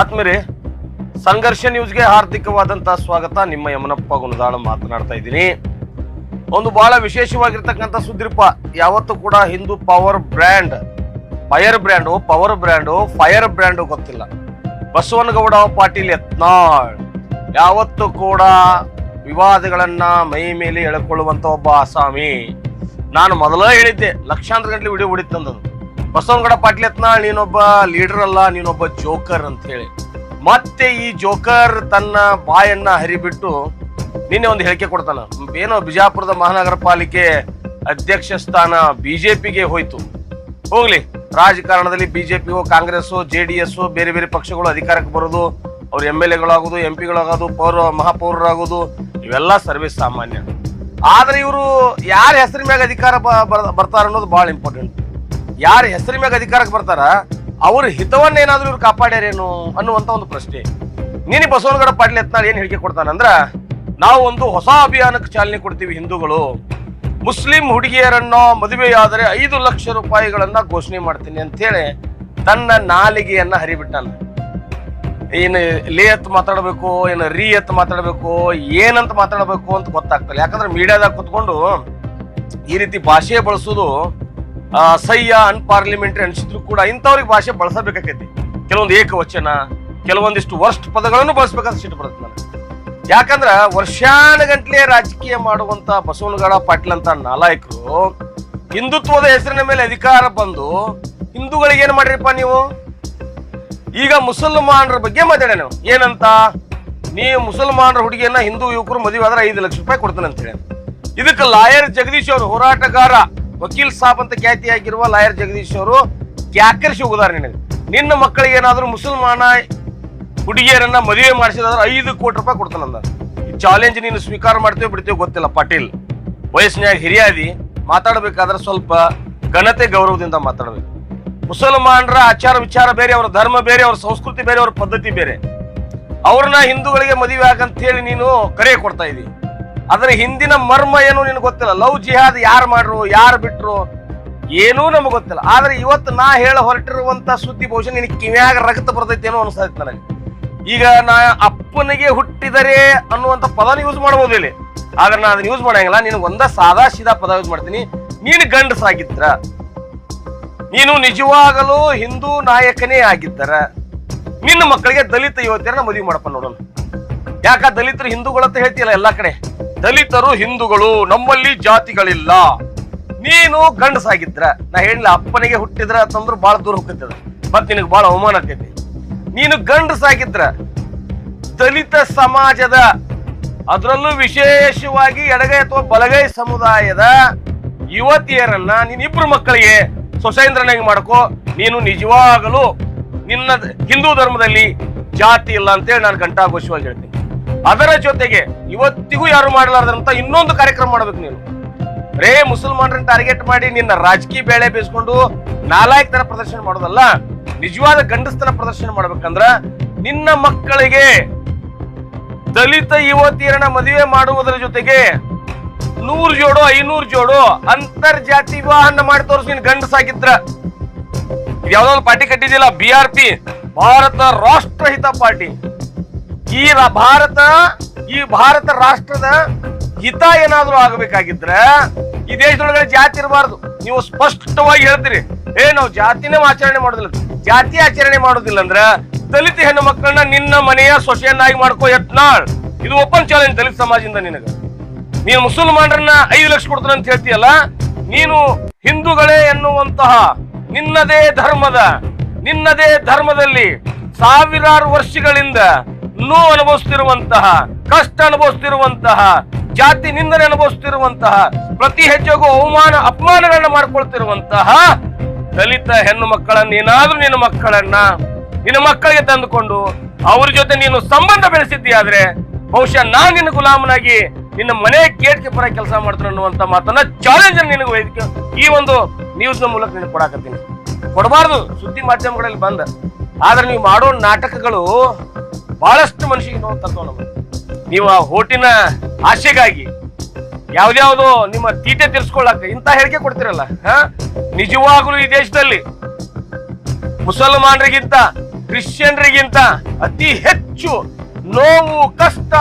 ಆತ್ಮೀರಿ, ಸಂಘರ್ಷ ನ್ಯೂಸ್ಗೆ ಹಾರ್ದಿಕವಾದಂತಹ ಸ್ವಾಗತ. ನಿಮ್ಮ ಯಮನಪ್ಪ ಗುಣದಾಳ ಮಾತನಾಡ್ತಾ ಇದ್ದೀನಿ. ಒಂದು ಬಹಳ ವಿಶೇಷವಾಗಿರ್ತಕ್ಕಂಥ ಸುದ್ದಿರಪ್ಪ ಯಾವತ್ತೂ ಕೂಡ Hindu power brand fire brand power brand fire brand ಗೊತ್ತಿಲ್ಲ. ಬಸವನಗೌಡ ಪಾಟೀಲ್ ಯತ್ನಾಳ್, ಯಾವತ್ತೂ ಕೂಡ ವಿವಾದಗಳನ್ನ ಮೈ ಮೇಲೆ ಎಳ್ಕೊಳ್ಳುವಂತ ಒಬ್ಬ ಆಸಾಮಿ. ನಾನು ಮೊದಲೇ ಹೇಳಿದ್ದೆ, ಲಕ್ಷಾಂತರ ಗಂಟೆ ವಿಡಿಯೋ ಹೊಡಿತಂದದು. ಬಸವನಗೌಡ ಪಾಟೀಲತ್ನ ನೀನೊಬ್ಬ ಲೀಡರ್ ಅಲ್ಲ, ನೀನೊಬ್ಬ ಜೋಕರ್ ಅಂತ ಹೇಳಿ. ಮತ್ತೆ ಈ ಜೋಕರ್ ತನ್ನ ಬಾಯನ್ನ ಹರಿಬಿಟ್ಟು ನಿನ್ನೆ ಒಂದು ಹೇಳಿಕೆ ಕೊಡ್ತಾನ. ಏನೋ ಬಿಜಾಪುರದ ಮಹಾನಗರ ಪಾಲಿಕೆ ಅಧ್ಯಕ್ಷ ಸ್ಥಾನ ಬಿಜೆಪಿಗೆ ಹೋಯ್ತು. ಹೋಗ್ಲಿ, ರಾಜಕಾರಣದಲ್ಲಿ ಬಿಜೆಪಿಯು ಕಾಂಗ್ರೆಸ್ ಜೆ ಡಿ ಎಸ್ ಬೇರೆ ಬೇರೆ ಪಕ್ಷಗಳು ಅಧಿಕಾರಕ್ಕೆ ಬರೋದು, ಅವ್ರ ಎಂ ಎಲ್ ಎಗಳಾಗೋದು, ಎಂ ಪಿಗಳಾಗೋದು ಪೌರ, ಮಹಾಪೌರರಾಗೋದು, ಇವೆಲ್ಲ ಸರ್ವಿಸ್ ಸಾಮಾನ್ಯ. ಆದ್ರೆ ಇವರು ಯಾರ ಹೆಸರಿನ ಮ್ಯಾಗ ಅಧಿಕಾರ ಬರ್ತಾರ ಅನ್ನೋದು ಬಹಳ ಇಂಪಾರ್ಟೆಂಟ್ ಯಾರ ಹೆಸರಿ ಮ್ಯಾಗ ಅಧಿಕಾರಕ್ಕೆ ಬರ್ತಾರ, ಅವ್ರ ಹಿತವನ್ನ ಏನಾದ್ರೂ ಇವ್ರು ಕಾಪಾಡ್ಯಾರೇನು ಅನ್ನುವಂತ ಒಂದು ಪ್ರಶ್ನೆ. ನೀನು ಬಸವನಗೌಡ ಪಾಟೀಲ್ ಎತ್ನಾಳ್ ಏನ್ ಹೇಳಿಕೆ ಕೊಡ್ತಾನಂದ್ರ ನಾವು ಒಂದು ಹೊಸ ಅಭಿಯಾನಕ್ಕೆ ಚಾಲನೆ ಕೊಡ್ತೀವಿ ಹಿಂದೂಗಳು. ಮುಸ್ಲಿಂ ಹುಡುಗಿಯರನ್ನ ಮದುವೆಯಾದರೆ ಐದು ಲಕ್ಷ ರೂಪಾಯಿಗಳನ್ನ ಘೋಷಣೆ ಮಾಡ್ತೀನಿ ಅಂತ ಹೇಳಿ ತನ್ನ ನಾಲಿಗೆಯನ್ನ ಹರಿಬಿಟ್ಟಾನ. ಏನು ಲೇ ಎತ್ ಮಾತಾಡಬೇಕು, ಏನು ರೀ ಎತ್ ಮಾತಾಡಬೇಕು, ಏನಂತ ಮಾತಾಡಬೇಕು ಅಂತ ಗೊತ್ತಾಗ್ತಲ್ಲ. ಯಾಕಂದ್ರೆ ಮೀಡಿಯಾದಾಗ ಕುತ್ಕೊಂಡು ಈ ರೀತಿ ಭಾಷೆ ಬಳಸೋದು ಅಸಹ್ಯ ಅನ್ಪಾರ್ಲಿಮೆಂಟ್ರಿ ಅನ್ಸಿದ್ರು ಕೂಡ ಇಂಥವ್ರಿಗೆ ಭಾಷೆ ಬಳಸಬೇಕಾಕೈತಿ. ಕೆಲವೊಂದು ಏಕವಚನ, ಕೆಲವೊಂದಿಷ್ಟು ವರ್ಸ್ಟ್ ಪದಗಳನ್ನು ಬಳಸ್ಬೇಕಂತ ಸಿಟ್ಟು ಬರುತ್ತೆ ನನಗೆ. ಯಾಕಂದ್ರ ವರ್ಷಾನುಗಂಟ್ಲೆ ರಾಜಕೀಯ ಮಾಡುವಂತ ಬಸವನಗೌಡ ಪಾಟೀಲ್ ಅಂತ ನಾಲಾಯಕರು ಹಿಂದುತ್ವದ ಹೆಸರಿನ ಮೇಲೆ ಅಧಿಕಾರ ಬಂದು ಹಿಂದೂಗಳಿಗೆ ಏನ್ ಮಾಡ್ರಿಪ್ಪ ನೀವು? ಈಗ ಮುಸಲ್ಮಾನರ ಬಗ್ಗೆ ಮಾತಾಡ ನೀವು ಏನಂತ? ನೀವು ಮುಸಲ್ಮಾನರ ಹುಡುಗಿಯನ್ನ ಹಿಂದೂ ಯುವಕರು ಮದುವೆ ಆದ್ರೆ ಐದು ಲಕ್ಷ ರೂಪಾಯಿ ಕೊಡ್ತಾನೆ ಅಂತ ಹೇಳಿ. ಇದಕ್ಕೆ ಲಾಯರ್ ಜಗದೀಶ್ ಅವರು ಹೋರಾಟಗಾರ. ವಕೀಲ್ ಸಾಬ್ ಅಂತ ಖ್ಯಾತಿಯಾಗಿರುವ ಲಾಯರ್ ಜಗದೀಶ್ ಅವರು ಕ್ಯಾಕರಿಸಿ ಹೋಗುದಾರೆ ನಿನಗೆ ನಿನ್ನ ಮಕ್ಕಳಿಗೆ ಏನಾದರೂ ಮುಸಲ್ಮಾನ ಹುಡುಗಿಯರನ್ನ ಮದುವೆ ಮಾಡಿಸಿದ್ರೆ ಐದು ಕೋಟಿ ರೂಪಾಯಿ ಕೊಡ್ತಾನಂದ ಚಾಲೆಂಜ್ ನೀನು ಸ್ವೀಕಾರ ಮಾಡ್ತೇವೆ ಬಿಡ್ತೇವೆ ಗೊತ್ತಿಲ್ಲ, ಪಾಟೀಲ್. ವಯಸ್ಸಿನಾಗ ಹಿರಿಯಾದಿ, ಮಾತಾಡಬೇಕಾದ್ರೆ ಸ್ವಲ್ಪ ಘನತೆ ಗೌರವದಿಂದ ಮಾತಾಡಬೇಕು. ಮುಸಲ್ಮಾನರ ಆಚಾರ ವಿಚಾರ ಬೇರೆ, ಅವರ ಧರ್ಮ ಬೇರೆ, ಅವ್ರ ಸಂಸ್ಕೃತಿ ಬೇರೆ, ಅವ್ರ ಪದ್ಧತಿ ಬೇರೆ. ಅವ್ರನ್ನ ಹಿಂದೂಗಳಿಗೆ ಮದುವೆ ಆಗಂತ ಹೇಳಿ ನೀನು ಕರೆ ಕೊಡ್ತಾ ಇದಿ ಅದರ ಹಿಂದಿನ ಮರ್ಮ ಏನು ನಿನಗೆ ಗೊತ್ತಿಲ್ಲ? ಲವ್, ಜಿಹಾದ್ ಯಾರು ಮಾಡ್ರು, ಯಾರು ಬಿಟ್ರು ಏನೂ ನಮಗೆ ಗೊತ್ತಿಲ್ಲ. ಆದ್ರೆ ಇವತ್ತು ನಾ ಹೇಳ ಹೊರಟಿರುವಂತ ಸುದ್ದಿ ಬಹುಶಃ ನಿನಗೆ ಕಿವ್ಯಾಗ ರಕ್ತ ಬರ್ತೈತೇನೋ ಅನಿಸ್ತೈತೆ ನನಗೆ. ಈಗ ನಾ ಅಪ್ಪನಿಗೆ ಹುಟ್ಟಿದರೆ ಅನ್ನುವಂತ ಪದನ ಯೂಸ್ ಮಾಡ್ಬೋದು ಇಲ್ಲಿ. ಆದ್ರೆ ನಾ ಅದನ್ನ ಯೂಸ್ ಮಾಡಂಗಿಲ್ಲ. ನೀನು ಒಂದ ಸಾದಾ ಸೀದಾ ಪದ ಯೂಸ್ ಮಾಡ್ತೀನಿ. ನೀನು ಗಂಡಸಾಗಿದ್ರ ನೀನು ನಿಜವಾಗಲೂ ಹಿಂದೂ ನಾಯಕನೇ ಆಗಿದ್ದರ. ನಿನ್ನ ಮಕ್ಕಳಿಗೆ ದಲಿತ ಯುವತಿಯರನ್ನ ಮದುವೆ ಮಾಡಪ್ಪ ನೋಡೋಣ. ಯಾಕ ದಲಿತರು ಹಿಂದೂಗಳು ಅಂತ ಹೇಳ್ತಿಯಲ್ಲ ಎಲ್ಲಾ ಕಡೆ? ದಲಿತರು ಹಿಂದೂಗಳು ನಮ್ಮಲ್ಲಿ ಜಾತಿಗಳಿಲ್ಲ. ನೀನು ಗಂಡಸಾಗಿದ್ರ. ನಾ ಹೇಳಿಲ್ಲ, ಅಪ್ಪನಿಗೆ ಹುಟ್ಟಿದ್ರ ಅಂತಂದ್ರು ಬಹಳ ದೂರ ಹೋಗ್ತದ ಮತ್ ನಿನಗೆ ಬಹಳ ಅವಮಾನ ಆಗ್ತೈತಿ. ನೀನು ಗಂಡಸಾಗಿದ್ರ ದಲಿತ ಸಮಾಜದ ಅದರಲ್ಲೂ ವಿಶೇಷವಾಗಿ ಎಡಗೈ ಅಥವಾ ಬಲಗೈ ಸಮುದಾಯದ ಯುವತಿಯರನ್ನ ನೀನ್ ಇಬ್ರು ಮಕ್ಕಳಿಗೆ ಸೊಸೈಂದ್ರನಾಗಿ ಮಾಡ್ಕೋ. ನೀನು ನಿಜವಾಗಲೂ ನಿನ್ನ ಹಿಂದೂ ಧರ್ಮದಲ್ಲಿ ಜಾತಿ ಇಲ್ಲ ಅಂತೇಳಿ ನಾನು ಘಂಟಾಘೋಷವಾಗಿ ಹೇಳ್ತೀನಿ. ಅದರ ಜೊತೆಗೆ ಇವತ್ತಿಗೂ ಯಾರು ಮಾಡಲಾರ್ದಂತ ಇನ್ನೊಂದು ಕಾರ್ಯಕ್ರಮ ಮಾಡ್ಬೇಕು ನೀನು. ರೇ, ಮುಸಲ್ಮಾನರನ್ನ ಟಾರ್ಗೆಟ್ ಮಾಡಿ ನಿನ್ನ ರಾಜಕೀಯ ಬೇಳೆ ಬೇಯಿಸ್ಕೊಂಡು ನಾಲಾಯಕ್ ತರ ಪ್ರದರ್ಶನ ಮಾಡೋದಲ್ಲ, ನಿಜವಾದ ಗಂಡಸ್ತನ ಪ್ರದರ್ಶನ ಮಾಡ್ಬೇಕಂದ್ರ ನಿನ್ನ ಮಕ್ಕಳಿಗೆ ದಲಿತ ಯುವತಿಯರನ್ನ ಮದುವೆ ಮಾಡುವುದರ ಜೊತೆಗೆ ನೂರು ಜೋಡು, ಐನೂರು ಜೋಡು ಅಂತರ್ಜಾತಿ ವಿವಾಹನ ಮಾಡಿ ತೋರಿಸ್ ನೀನ್ ಗಂಡಸಾಗಿದ್ರ. ಇದು ಯಾವ್ದೋ ಒಂದು party ಕಟ್ಟಿದಿಲ್ಲ B R P, Bharat Rashtrahit party. ಈ ಭಾರತ ಈ ಭಾರತ ರಾಷ್ಟ್ರದ ಹಿತ ಏನಾದ್ರೂ ಆಗಬೇಕಾಗಿದ್ರೆ ಈ ದೇಶದೊಳಗಡೆ ಜಾತಿ ಇರಬಾರ್ದು. ನೀವು ಸ್ಪಷ್ಟವಾಗಿ ಹೇಳ್ತೀರಿ. ಏ, ನಾವು ಜಾತಿನೇ ಆಚರಣೆ ಮಾಡೋದಿಲ್ಲ. ಜಾತಿ ಆಚರಣೆ ಮಾಡೋದಿಲ್ಲ ಅಂದ್ರೆ ದಲಿತ ಹೆಣ್ಣು ಮಕ್ಕಳನ್ನ ನಿನ್ನ ಮನೆಯ ಸೊಸೆಯನ್ನಾಗಿ ಮಾಡ್ಕೋ ಯತ್ನಾಳ್. ಇದು ಓಪನ್ ಚಾಲೆಂಜ್ ದಲಿತ ಸಮಾಜದಿಂದ ನಿನಗ. ನೀನು ಮುಸಲ್ಮಾನರನ್ನ ಐದು ಲಕ್ಷ ಕೊಡ್ತಾನೆ ಅಂತ ಹೇಳ್ತೀಯಲ್ಲ, ನೀನು ಹಿಂದೂಗಳೇ ಎನ್ನುವಂತಹ ನಿನ್ನದೇ ಧರ್ಮದ, ನಿನ್ನದೇ ಧರ್ಮದಲ್ಲಿ ಸಾವಿರಾರು ವರ್ಷಗಳಿಂದ ನೋವು ಅನುಭವಿಸ್ತಿರುವಂತಹ, ಕಷ್ಟ ಅನುಭವಿಸ್ತಿರುವಂತಹ, ಜಾತಿ ನಿಂದನೆ ಅನುಭವಿಸ್ತಿರುವಂತಹ, ಪ್ರತಿ ಹೆಜ್ಜೆಗೂ ಅವಮಾನ, ಅಪಮಾನಗಳನ್ನ ಮಾಡ್ಕೊಳ್ತಿರುವಂತಹ ದಲಿತ ಹೆಣ್ಣು ಮಕ್ಕಳನ್ನ ಏನಾದ್ರೂ ನಿನ್ನ ಮಕ್ಕಳನ್ನ, ನಿನ್ನ ಮಕ್ಕಳಿಗೆ ತಂದುಕೊಂಡು ಅವ್ರ ಜೊತೆ ನೀನು ಸಂಬಂಧ ಬೆಳೆಸಿದ್ದೀಯಾದ್ರೆ, ಬಹುಶಃ ನಾನ್ ನಿನ್ನ ಗುಲಾಮನಾಗಿ ನಿನ್ನ ಮನೆ ಗೇಟ್ಗೆ ಬರ ಕೆಲಸ ಮಾಡ್ತಾರೆ ಅನ್ನುವಂತ ಮಾತನ್ನ ಚಾಲೆಂಜ್ ನಿನಗೆ ವೈದ್ಯಕೀಯ ಈ ಒಂದು ನ್ಯೂಸ್ನ ಮೂಲಕ ನಿನಗೆ ಕೊಡಾಕತ್ತೀನಿ. ಕೊಡಬಾರ್ದು, ಸುದ್ದಿ ಮಾಧ್ಯಮಗಳಲ್ಲಿ ಬಂದ. ಆದ್ರೆ ನೀವು ಮಾಡೋ ನಾಟಕಗಳು ಬಹಳಷ್ಟು ಮನುಷ್ಯಗೆ ನೋವು ತರ್ತವ ನೀವು ಆ ಹೋಟಿನ ಆಶೆಗಾಗಿ ಯಾವ್ದ್ಯಾವ್ದು ನಿಮ್ಮ ತೀಟೆ ತೀರ್ಸ್ಕೊಳ್ಳಾಕ ಇಂತ ಹೇಳಿಕೆ ಕೊಡ್ತಿರಲ್ಲ, ಹ? ನಿಜವಾಗ್ಲೂ ಈ ದೇಶದಲ್ಲಿ ಮುಸಲ್ಮಾನರಿಗಿಂತ, ಕ್ರಿಶ್ಚಿಯನ್ರಿಗಿಂತ ಅತಿ ಹೆಚ್ಚು ನೋವು, ಕಷ್ಟ,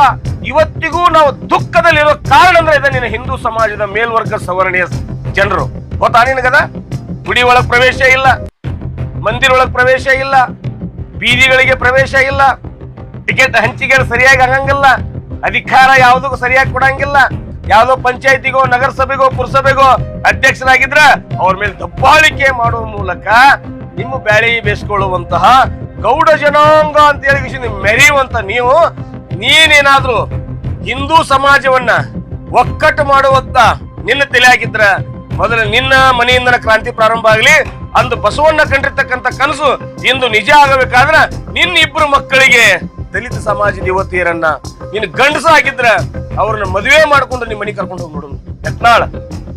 ಇವತ್ತಿಗೂ ನಾವು ದುಃಖದಲ್ಲಿರೋ ಕಾರಣ ಅಂದ್ರೆ ಇದೆ ನಿನ್ನ ಹಿಂದೂ ಸಮಾಜದ ಮೇಲ್ವರ್ಗ ಸವರ್ಣೀಯ ಜನರು. ಗೊತ್ತಾ ನಿನಗದ? ಗುಡಿ ಒಳಗ್ ಪ್ರವೇಶ ಇಲ್ಲ, ಮಂದಿರ ಒಳಗ್ ಪ್ರವೇಶ ಇಲ್ಲ, ಬೀದಿಗಳಿಗೆ ಪ್ರವೇಶ ಇಲ್ಲ. ಟಿಕೆಟ್ ಹಂಚಿಕೆ ಸರಿಯಾಗಿ ಆಗಂಗಿಲ್ಲ ಅಧಿಕಾರ ಯಾವುದಕ್ಕೂ ಸರಿಯಾಗಿ ಕೊಡಂಗಿಲ್ಲ. ಯಾವ್ದೋ ಪಂಚಾಯತಿಗೋ, ನಗರಸಭೆಗೋ, ಪುರಸಭೆಗೋ ಅಧ್ಯಕ್ಷರಾಗಿದ್ರ ಅವ್ರ ಮೇಲೆ ದಬ್ಬಾಳಿಕೆ ಮಾಡುವ ಮೂಲಕ ನಿಮ್ಮ ಬ್ಯಾಳಿ ಬೇಯಿಸ್ಕೊಳ್ಳುವಂತಹ ಗೌಡ ಜನಾಂಗ ಅಂತ ಹೇಳಿ ವಿಷಯ ಮೆರೆಯುವಂತ ನೀವು, ನೀನೇನಾದ್ರೂ ಹಿಂದೂ ಸಮಾಜವನ್ನ ಒಕ್ಕಟ್ಟು ಮಾಡುವಂತ ನಿನ್ನ ತಲೆ ಆಗಿದ್ರ ಮೊದಲು ನಿನ್ನ ಮನೆಯಿಂದ ಕ್ರಾಂತಿ ಪ್ರಾರಂಭ ಆಗಲಿ, ಅಂದು ಬಸವಣ್ಣ ಕಂಡಿರ್ತಕ್ಕಂಥ ಕನಸು ಇಂದು ನಿಜ ಆಗಬೇಕಾದ್ರ ನಿನ್ನ ಇಬ್ರು ಮಕ್ಕಳಿಗೆ ದಲಿತ ಸಮಾಜದ ಯುವತಿಯರನ್ನ ನೀನು ಗಂಡಸ ಆಗಿದ್ರ ಅವ್ರನ್ನ ಮದುವೆ ಮಾಡ್ಕೊಂಡು ನಿಮ್ಮ ಮನೆ ಕರ್ಕೊಂಡು ಹೋಗ್ಬಿಡು ಯತ್ನಾಳ,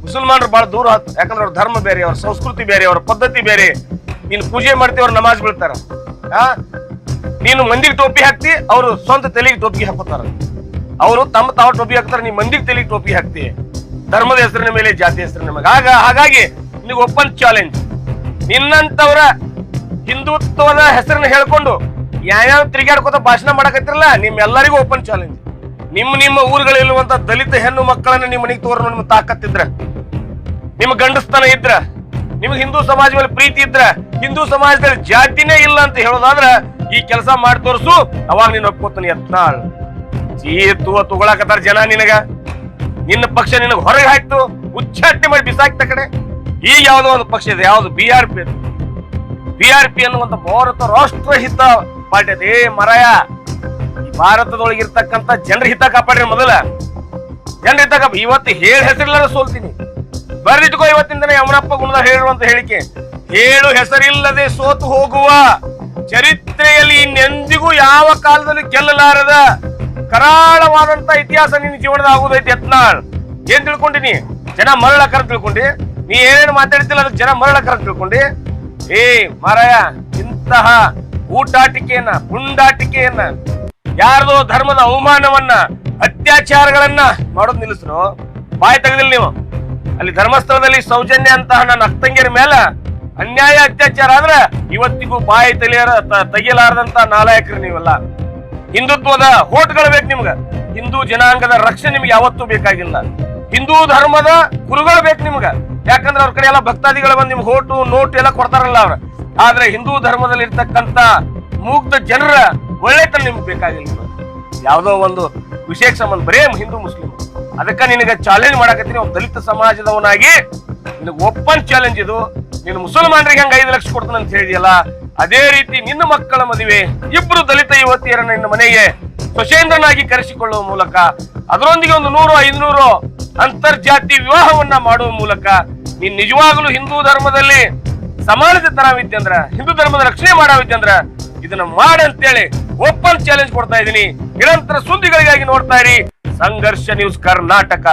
ಮುಸಲ್ಮಾನರು ಬಹಳ ದೂರ ಆತು. ಯಾಕಂದ್ರೆ ಅವ್ರ ಧರ್ಮ ಬೇರೆ, ಅವ್ರ ಸಂಸ್ಕೃತಿ ಬೇರೆ, ಅವ್ರ ಪದ್ಧತಿ ಬೇರೆ. ನೀನು ಪೂಜೆ ಮಾಡ್ತಿ ಅವ್ರ ನಮಾಜ್ ಬೀಳ್ತಾರ. ಆ? ನೀನು ಮಂದಿಗೆ ಟೋಪಿ ಹಾಕ್ತಿ, ಅವರು ಸ್ವಂತ ತಲೆಗೆ ಟೋಪಿ ಹಾಕೋತಾರ. ಅವರು ತಮ್ಮ ತಾವ ಟೋಪಿ ಹಾಕ್ತಾರೆ, ನೀ ಮಂದಿಗೆ ತಲೆಗೆ ಟೋಪಿ ಹಾಕ್ತಿ. ಧರ್ಮದ ಹೆಸರಿನ ಮೇಲೆ ಜಾತಿ ಹೆಸರಿನ ಮೇಲೆ. ಆಗ, ಹಾಗಾಗಿ ನಿನಗೆ ಓಪನ್ ಚಾಲೆಂಜ್ ನಿನ್ನಂತವರ ಹಿಂದುತ್ವದ ಹೆಸರನ್ನ ಹೇಳ್ಕೊಂಡು ಯಾವ್ಯಾವ ತಿರುಗಾಡ್ಕೋತ ಭಾಷಣ ಮಾಡಕತ್ತಿರಲ್ಲ, ನಿಮ್ಮೆಲ್ಲರಿಗೂ ಓಪನ್ ಚಾಲೆಂಜ್ ನಿಮ್ಮ ನಿಮ್ಮ ಊರುಗಳಲ್ಲಿರುವಂತ ದಲಿತ ಹೆಣ್ಣು ಮಕ್ಕಳನ್ನ ನಿಮ್ಮ ಮನೆಗೆ ತೋರ ನಿಮ್ಗೆ ತಾಕತ್ತಿದ್ರ. ನಿಮ್ಮ ಗಂಡಸ್ತನ ಇದ್ರ, ನಿಮ್ಗೆ ಹಿಂದೂ ಸಮಾಜ ಮೇಲೆ ಪ್ರೀತಿ ಇದ್ರ, ಹಿಂದೂ ಸಮಾಜದಲ್ಲಿ ಜಾತಿನೇ ಇಲ್ಲ ಅಂತ ಹೇಳೋದಾದ್ರ ಈ ಕೆಲಸ ಮಾಡಿ ತೋರಿಸು, ಅವಾಗ ನೀನ್ ಒಪ್ಕೋತಾನೆ ಯತ್ನಾಳ್. ಜೀತು ತಗೊಳಕತ್ತಾರ ಜನ ನಿನಗ. ನಿನ್ನ ಪಕ್ಷ ನಿನಗ ಹೊರಗೆ ಹಾಕ್ತು, ಉಚ್ಚಾಟನೆ ಮಾಡಿ ಬಿಸಾಕ್ತ ಕಡೆ. ಈಗ ಯಾವ್ದೋ ಒಂದು ಪಕ್ಷ ಇದೆ, ಯಾವ್ದು B R P B R P ಅನ್ನುವಂತ ಭಾರತ ರಾಷ್ಟ್ರಹಿತ ಅದೇ ಮರಾಯ. ಭಾರತದೊಳಗಿರ್ತಕ್ಕಂಥ ಜನರ ಹಿತ ಕಾಪಾಡ್ರಿ ಮೊದಲ. ಜನರ ಹಿತ ಕಾಪ ಇವತ್ತು ಹೇಳಿ ಹೆಸರಿಲ್ಲದ ಸೋಲ್ತೀನಿ. ಬರ್ದಿಟ್ಕೋ ಇವತ್ತಿಂದನೇ ಯಮನಪ್ಪ ಗುಣದ ಹೇಳುವಂತ ಹೇಳಿಕೆ. ಹೇಳು ಹೆಸರಿಲ್ಲದೆ ಸೋತು ಹೋಗುವ ಚರಿತ್ರೆಯಲ್ಲಿ ಇನ್ನೆಂದಿಗೂ ಯಾವ ಕಾಲದಲ್ಲಿ ಗೆಲ್ಲಲಾರದ ಕರಾಳವಾದಂತ ಇತಿಹಾಸ ನಿನ್ನ ಜೀವನದ ಆಗುದೈತಿ ಯತ್ನಾಳ್. ಏನ್ ತಿಳ್ಕೊಂಡಿನಿ? ಜನ ಮರಳ ಕರ ತಿಳ್ಕೊಂಡಿ. ನೀ ಏನೇನು ಮಾತಾಡ್ತಿಲ್ಲ ಅದಕ್ಕೆ ಜನ ಮರಳ ಕರ ತಿಳ್ಕೊಂಡಿ. ಏ ಮಾರಾಯ, ಇಂತಹ ಊಟಾಟಿಕೆಯನ್ನ, ಪುಂಡಾಟಿಕೆಯನ್ನ, ಯಾರದೋ ಧರ್ಮದ ಅವಮಾನವನ್ನ, ಅತ್ಯಾಚಾರಗಳನ್ನ ಮಾಡೋದ್ ನಿಲ್ಲಿಸ್ರು. ಬಾಯಿ ತೆಗೆದಿಲ್ಲ ನೀವು. ಅಲ್ಲಿ ಧರ್ಮಸ್ಥಳದಲ್ಲಿ ಸೌಜನ್ಯ ಅಂತ ನನ್ನ ಅಕ್ತಂಗಿಯರ ಮೇಲೆ ಅನ್ಯಾಯ, ಅತ್ಯಾಚಾರ ಆದ್ರೆ ಇವತ್ತಿಗೂ ಬಾಯಿ ತೆಲಿಯರ ತೆಗೆಯಲಾರದಂತ ನಾಲಾಯಕರು ನೀವೆಲ್ಲ. ಹಿಂದುತ್ವದ ಹೋಟ್ಗಳು ಬೇಕು ನಿಮ್ಗೆ. ಹಿಂದೂ ಜನಾಂಗದ ರಕ್ಷಣೆ ನಿಮ್ಗೆ ಯಾವತ್ತೂ ಬೇಕಾಗಿಲ್ಲ. ಹಿಂದೂ ಧರ್ಮದ ಗುರುಗಳು ಬೇಕು ನಿಮ್ಗೆ. ಯಾಕಂದ್ರೆ ಅವ್ರ ಕಡೆ ಎಲ್ಲ ಭಕ್ತಾದಿಗಳು ಬಂದು ನಿಮ್ಗೆ ಹೋಟು, ನೋಟು ಎಲ್ಲ ಕೊಡ್ತಾರಲ್ಲ ಅವ್ರ. ಆದ್ರೆ ಹಿಂದೂ ಧರ್ಮದಲ್ಲಿ ಇರ್ತಕ್ಕಂತ ಮುಗ್ಧ ಜನರ ಒಳ್ಳೆತನ ನಿಮ್ಗೆ ಬೇಕಾಗಿಲ್ಲ. ಯಾವುದೋ ಒಂದು ವಿಶೇಷ ಸಂಬಂಧ, ಬರೇ ಹಿಂದೂ ಮುಸ್ಲಿಂ ಅದಕ್ಕೆ ನಿನಗೆ ಚಾಲೆಂಜ್ ಮಾಡಕತ್ತೀನಿ. ಒಬ್ಬ ದಲಿತ ಸಮಾಜದವನಾಗಿ ನಿನಗೆ ಓಪನ್ ಚಾಲೆಂಜ್ ಇದು. ನೀನು ಮುಸಲ್ಮಾನರಿಗೆ ಹಂಗ ಐದು ಲಕ್ಷ ಕೊಡ್ತಾನೆ ಅಂತ ಹೇಳಿದೆಯಲ್ಲ, ಅದೇ ರೀತಿ ನಿನ್ನ ಮಕ್ಕಳ ಮದುವೆ, ಇಬ್ರು ದಲಿತ ಯುವತಿಯರನ್ನ ನಿನ್ನ ಮನೆಗೆ ಸ್ವಶೇಂದ್ರನಾಗಿ ಕರೆಸಿಕೊಳ್ಳುವ ಮೂಲಕ, ಅದರೊಂದಿಗೆ ಒಂದು ನೂರು, ಐದುನೂರು ಅಂತರ್ಜಾತಿ ವಿವಾಹವನ್ನ ಮಾಡುವ ಮೂಲಕ, ನೀನ್ ನಿಜವಾಗಲೂ ಹಿಂದೂ ಧರ್ಮದಲ್ಲಿ ಸಮಾನತೆ ತರವಿದ್ಯಂದ್ರ ಹಿಂದೂ ಧರ್ಮದ ರಕ್ಷಣೆ ಮಾಡವಿದ್ಯಂದ್ರ ಇದನ್ನ ಮಾಡ ಅಂತ ಹೇಳಿ ಓಪನ್ ಚಾಲೆಂಜ್ ಕೊಡ್ತಾ ಇದ್ದೀನಿ. ನಿರಂತರ ಸುದ್ದಿಗಳಿಗಾಗಿ ನೋಡ್ತಾ ಇರಿ. ಸಂಘರ್ಷ ನ್ಯೂಸ್ ಕರ್ನಾಟಕ.